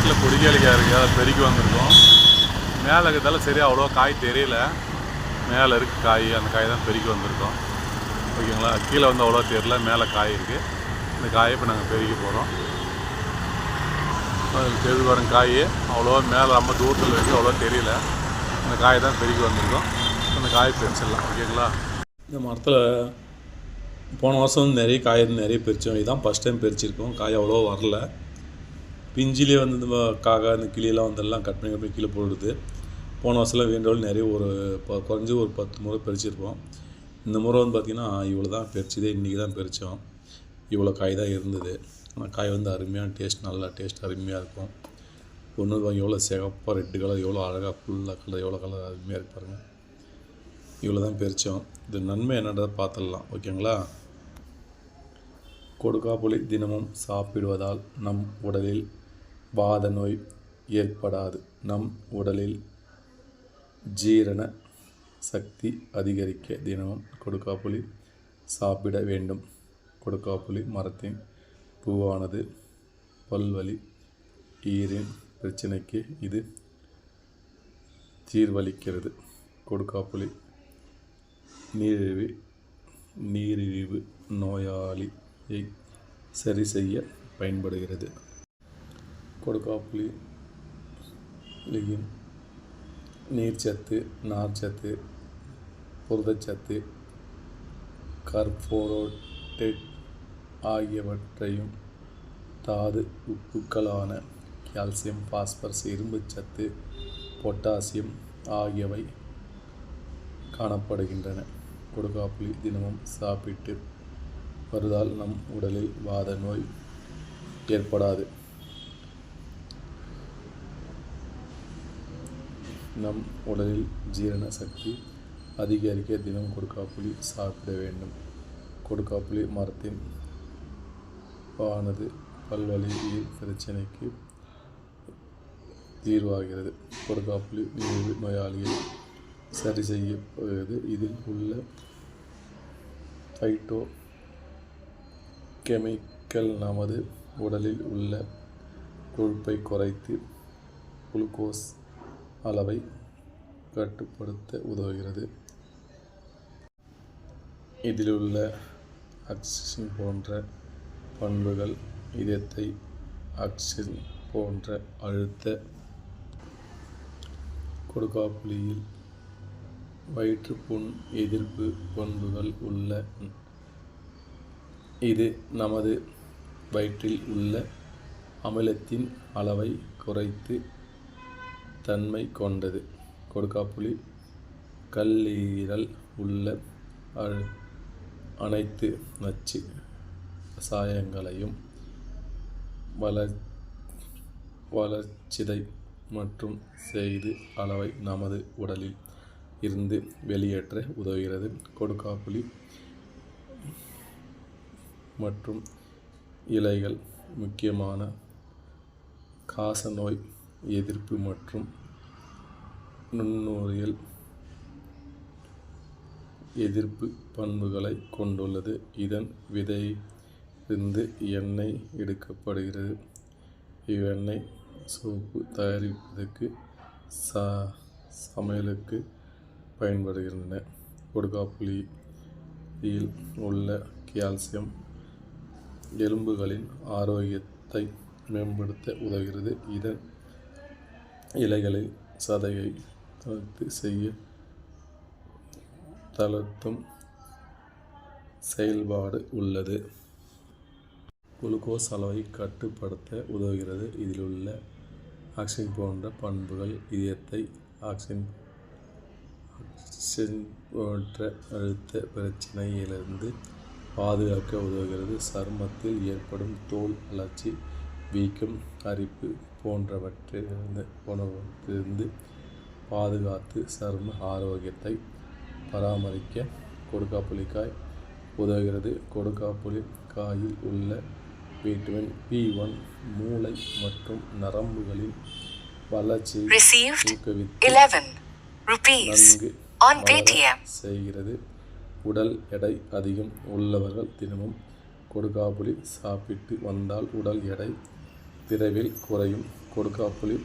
ஆற்றுல கொடிக்காலிக்காய் இருக்குது அதை பெருக்கி வந்திருக்கோம். மேலே இருக்கிறதால சரியாக அவ்வளோ காய் தெரியல. மேலே இருக்கு காய் அந்த காய் தான் பெருக்கி வந்திருக்கோம். ஓகேங்களா? கீழே வந்து அவ்வளோ தெரியல. மேலே காய் இருக்குது இந்த காயை இப்போ நாங்கள் பெருக்கி போகிறோம் தெரு வரும் காய். அவ்வளோவா மேலே ரொம்ப தூரத்தில் இருக்குது அவ்வளோ தெரியல. அந்த காய் தான் பெருக்கி வந்திருக்கோம். அந்த காய் பெருசிடலாம் ஓகேங்களா? இந்த மரத்தில் போன வருஷம் வந்து நிறைய காய் நிறைய பிரித்தோம் இதுதான் ஃபஸ்ட் டைம் பிரிச்சிருக்கோம் காய் அவ்வளோ வரல. பிஞ்சிலே வந்து இந்த காக்கா இந்த கிளியெல்லாம் வந்தெல்லாம் கட் பண்ணி கட் பண்ணி கீழே போடுது. போன வருஷம்லாம் வேண்டவள் நிறைய ஒரு ப- குறைஞ்சி ஒரு பத்து முறை பறிச்சிருப்போம். இந்த முறை வந்து பார்த்திங்கன்னா இவ்வளோ தான் பறிச்சதே இன்றைக்கி தான் பறித்தோம் இவ்வளோ காய் தான் இருந்தது. ஆனால் காய் வந்து அருமையான டேஸ்ட் நல்லா டேஸ்ட் அருமையாக இருக்கும். ஒன்று எவ்வளோ சிகப்பாக ரெட்டு கலர் எவ்வளோ அழகாக ஃபுல்லாக கலர் எவ்வளோ கலர் அருமையாக இருக்கு பாருங்கள் இவ்வளோ தான் பறித்தோம் இது நன்மை என்னன்றதை பார்த்துடலாம் ஓகேங்களா? கொடுக்காப்புளி தினமும் சாப்பிடுவதால் நம் உடலில் வாத நோய் ஏற்படாது. நம் உடலில் ஜீரண சக்தி அதிகரிக்க தினமும் கொடுக்காப்புளி சாப்பிட வேண்டும். கொடுக்காப்புளி மரத்தின் பூவானது பல்வலி ஈரின் பிரச்சனைக்கு இது தீர்வளிக்கிறது. கொடுக்காப்புளி நீரிழிவு நீரிழிவு நோயாளியை சரி செய்ய பயன்படுகிறது. கொடுக்காப்புளி லிகின் நீர்ச்சத்து நார்ச்சத்து புரதச்சத்து கர்போரோட்டேட் ஆகியவற்றையும் தாது உப்புக்களான கால்சியம் பாஸ்பரஸ் இரும்புச்சத்து பொட்டாசியம் ஆகியவை காணப்படுகின்றன. கொடுக்காப்புளி தினமும் சாப்பிட்டு வருதால் நம் உடலில் வாத நோய் ஏற்படாது. நம் உடலில் ஜீரண சக்தி அதிகரிக்க தினம் கொடுக்காப்புளி சாப்பிட வேண்டும். கொடுக்காப்புளி மரத்தின் ஆனது பல்வழியில் பிரச்சனைக்கு தீர்வாகிறது. கொடுக்காப்புளி நீரிழிவு நோயாளியை சரி செய்யப்படுகிறது இதில் உள்ள ஃபைட்டோ கெமிக்கல் நமது உடலில் உள்ள கொழுப்பை குறைத்து குளுக்கோஸ் அளவை கட்டுப்படுத்த உதவுகிறது. இதில் உள்ள ஆக்சிஜன் போன்ற பண்புகள் இதயத்தை ஆக்சிஜன் போன்ற அழுத்த கொடுக்காப்புளியில் வயிற்றுப்புண் எதிர்ப்பு பண்புகள் உள்ள இது நமது வயிற்றில் உள்ள அமிலத்தின் அளவை குறைத்து தன்மை கொண்டது. கொடுக்காப்புளி கல்லீரல் உள்ள அனைத்து நச்சு ரசாயங்களையும் வளர் வளர்ச்சிதை மற்றும் செய்து அளவை நமது உடலில் இருந்து வெளியேற்ற உதவுகிறது. கொடுக்காப்புளி மற்றும் இலைகள் முக்கியமான காசநோய் எதிர்ப்பு மற்றும் நுண்ணுயிரியல் எதிர்ப்பு பண்புகளை கொண்டுள்ளது. இதன் விதையிலிருந்து எண்ணெய் எடுக்கப்படுகிறது. இவ்வெண்ணெய் சோப்பு தயாரிப்பதற்கு சா சமையலுக்கு பயன்படுகின்றன. கொடுக்காப்புளியில் உள்ள கால்சியம் எலும்புகளின் ஆரோக்கியத்தை மேம்படுத்த உதவுகிறது. இதன் இலைகளில் சதையை தளர்த்து செய்ய தளர்த்தும் செயல்பாடு உள்ளது. குளுக்கோஸ் அளவை கட்டுப்படுத்த உதவுகிறது. இதில் உள்ள ஆக்சிஜன் போன்ற பண்புகள் இதயத்தை ஆக்சிஜன் ஆக்சிஜன் போன்ற அழுத்த பிரச்சனையிலிருந்து பாதுகாக்க உதவுகிறது. சருமத்தில் ஏற்படும் தோல் அழற்சி வீக்கம் அரிப்பு போன்றவற்றிலிருந்து போன்றவற்றிலிருந்து பாதுகாத்து சரும ஆரோக்கியத்தை பராமரிக்க கொடுக்காப்புளிக்காய் உதவுகிறது. கொடுக்காப்புளி காயில் உள்ள விட்டமின் பி ஒன் மூளை மற்றும் நரம்புகளின் வளர்ச்சியை ஊக்குவித்து 11 rupees நன்கு. செய்கிறது. உடல் எடை அதிகம் உள்ளவர்கள் தினமும் கொடுக்காப்புளி சாப்பிட்டு வந்தால் உடல் எடை விரைவில் குறையும். கொடுக்காப்புளி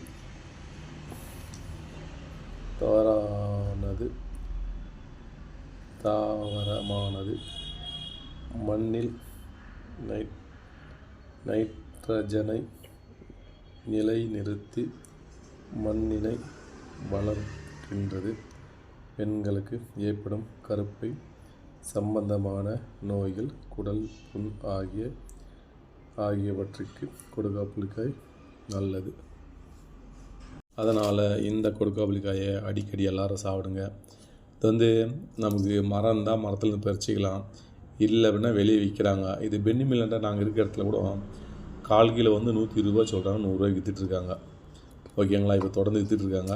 தவறானது தாவரமானது. மண்ணில் நை நைட்ரஜனை நிலைநிறுத்தி மண்ணினை வளர்க்கின்றது. பெண்களுக்கு ஏற்படும் கருப்பை சம்பந்தமான நோய்கள் குடல் புண் ஆகிய ஆகியவற்றிற்கு கொடுக்காப்புளிக்காய் நல்லது. அதனால் இந்த கொடுக்காப்புளிக்காயை அடிக்கடி எல்லாரும் சாப்பிடுங்க. இது வந்து நமக்கு மரம் தான் மரத்துலேருந்து பறிச்சிக்கலாம். இல்லை அப்படின்னா வெளியே விற்கிறாங்க இது பென்னி மில்லண்டா நாங்கள் இருக்கிற இடத்துல கூட கால் கிலோ வந்து நூற்றி இருபது ரூபா சொல்கிறாங்க நூறுரூவாய்க்கு விற்றுட்ருக்காங்க ஓகேங்களா இப்போ தொடர்ந்து விற்றுட்ருக்காங்க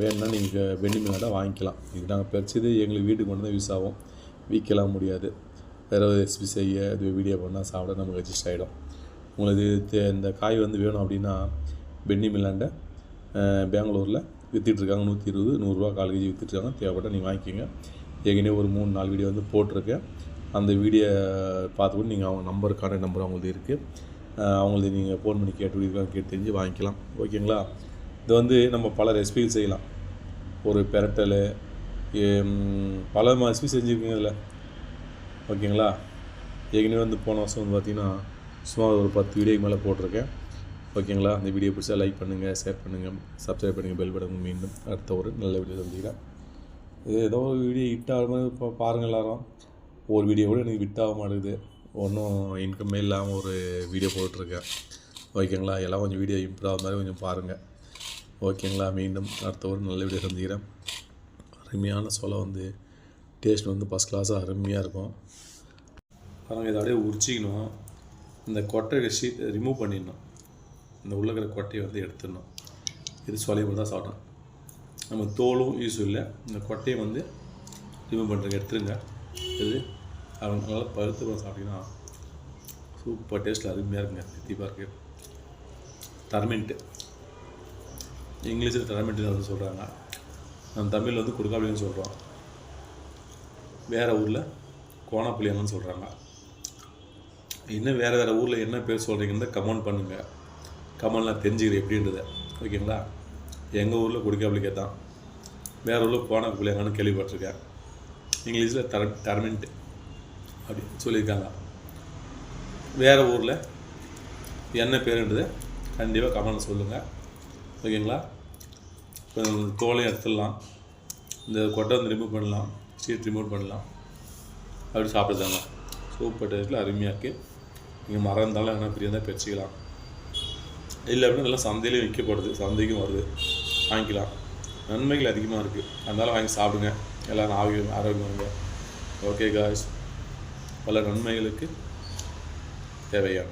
வேணும்னா நீங்கள் பென்னி மில்லண்டா வாங்கிக்கலாம். இது நாங்கள் பறிச்சது எங்களுக்கு வீட்டுக்கு கொண்டு தான் யூஸ் ஆகும். விற்கலாம் முடியாது. வேறு ரெசிபி செய்ய இது வீடியோ பண்ணால் சாப்பிட நமக்கு அட்ஜஸ்ட் ஆகிடும் உங்களுக்கு இந்த காய் வந்து வேணும் அப்படின்னா பென்னி மில்லாண்டை பெங்களூரில் விற்றுட்ருக்காங்க நூற்றி இருபது நூறுரூவா கால் கேஜி விற்றுட்ருக்காங்க தேவைப்பட்டால் நீங்கள் வாங்கிக்கோங்க. ஏற்கனவே ஒரு மூணு நாலு வீடியோ வந்து போட்டிருக்கேன். அந்த வீடியோ பார்த்துக்கூட நீங்கள் அவங்க நம்பர் கான்டாக்ட் நம்பர் அவங்களுக்கு இருக்குது அவங்களுக்கு நீங்கள் ஃபோன் பண்ணி கேட்டு இருக்காங்க கேட்டு தெரிஞ்சு வாங்கிக்கலாம். ஓகேங்களா? இது வந்து நம்ம பல ரெசிபிகள் செய்யலாம். ஒரு பெரட்டல் பல ரெசிபி செஞ்சுருக்கீங்க இதில் ஓகேங்களா? ஏற்கனவே வந்து போன வருஷம் வந்து பார்த்திங்கன்னா சுமார் ஒரு பத்து வீடியோக்கு மேலே போட்டிருக்கேன். ஓகேங்களா? அந்த வீடியோ பிடிச்சா லைக் பண்ணுங்கள் ஷேர் பண்ணுங்கள் சப்ஸ்கிரைப் பண்ணுங்கள் பெல் பட்டன் மீண்டும் அடுத்த ஒரு நல்ல வீடியோ சந்திக்கிறேன். இது ஏதோ ஒரு வீடியோ ஹிட் இப்போ பாருங்கள் எல்லாரும். ஒரு வீடியோ கூட எனக்கு ஹிட் ஆக மாட்டேங்குது ஒன்றும் இன்கமே இல்லாமல் ஒரு வீடியோ போட்டிருக்கேன் ஓகேங்களா? எல்லாம் கொஞ்சம் வீடியோ இம்ப்ரூவ் ஆகிற மாதிரி கொஞ்சம் பாருங்கள் ஓகேங்களா? மீண்டும் அடுத்த ஒரு நல்ல வீடியோ சந்திக்கிறேன். அருமையான சொலை வந்து டேஸ்ட் வந்து ஃபஸ்ட் கிளாஸாக அருமையாக இருக்கும். பாருங்கள் இதை அப்படியே உரிச்சிக்கணும். இந்த கொட்டை ஷீட் ரிமூவ் பண்ணிடணும். இந்த உள்ள இருக்கிற கொட்டையை வந்து எடுத்துடணும். இது சொலையை தான் சாப்பிடணும். நம்ம தோலும் யூஸ் இல்லை. இந்த கொட்டையை வந்து ரிமூவ் பண்ணுறதுக்கு எடுத்துருங்க. இது அவங்க நல்லா பருத்து பழம் சாப்பிட்டீங்கன்னா சூப்பர் டேஸ்ட்டில் அருமையாக இருக்குங்க. தித்திப்பாக இருக்குது டர்மெண்ட்டு இங்கிலீஷில் டர்மெண்ட்டு வந்து சொல்கிறாங்க நம்ம தமிழில் வந்து கொடுக்காப்புளின்னு சொல்கிறோம் வேறு ஊரில் கோணப்புளியங்கன்னு சொல்கிறாங்க இன்னும் வேறு வேறு ஊரில் என்ன பேர் சொல்கிறீங்கன்னு கமெண்ட் பண்ணுங்கள் கமெண்ட்லாம் தெரிஞ்சுக்கிறேன் எப்படின்றத. ஓகேங்களா? எங்கள் ஊரில் குடிக்காப்புளிக்கே தான் வேறு ஊரில் கோணப்புளியங்கன்னு கேள்விப்பட்டிருக்கேன். இங்கிலீஷில் டர் டர்மெண்ட் அப்படி சொல்லியிருக்காங்க. வேறு ஊரில் என்ன பேருன்றது கண்டிப்பாக கமெண்ட் சொல்லுங்கள் ஓகேங்களா? இப்போ எடுத்துடலாம். இந்த கொட்டை வந்து ரிமூவ் பண்ணலாம். சீட் ரிமூவ் பண்ணலாம். அப்படி சாப்பிடுதாங்க. சூப்பர் டேஸ்ட்டில் அருமையாக இருக்குது நீங்கள் மரம் இருந்தாலும் எங்கன்னா பிரியா இருந்தால் பறிச்சிக்கலாம் இல்லை அப்படின்னா நல்லா சந்தையிலையும் விற்கப்படுது. சந்தைக்கும் வருது. வாங்கிக்கலாம். நன்மைகள் அதிகமாக இருக்குது அதனால வாங்கி சாப்பிடுங்க. எல்லோரும் ஆரோக்கியம் ஆரோக்கியமாக ஓகே காய்ஸ் பல நன்மைகளுக்கு தேவையாக